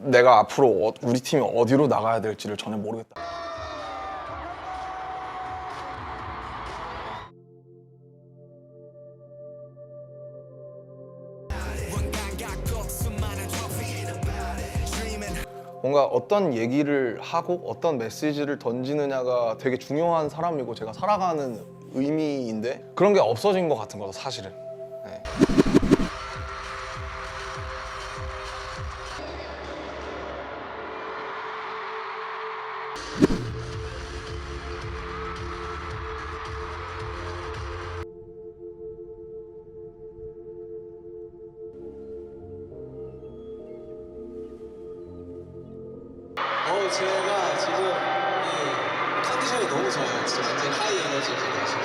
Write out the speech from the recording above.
내가 앞으로 어- 우리 팀이 어디로 나가야 될지를 전혀 모르겠다. 뭔가 어떤 얘기를 하고 어떤 메시지를 던지느냐가 되게 중요한 사람이고 제가 살아가는 의미인데 그런 게 없어진 것 같은 거죠 사실은 네. 어, 제가 지금 이 컨디션이 너무 좋아요. 지금 굉장히 하이 에너지 컨디션.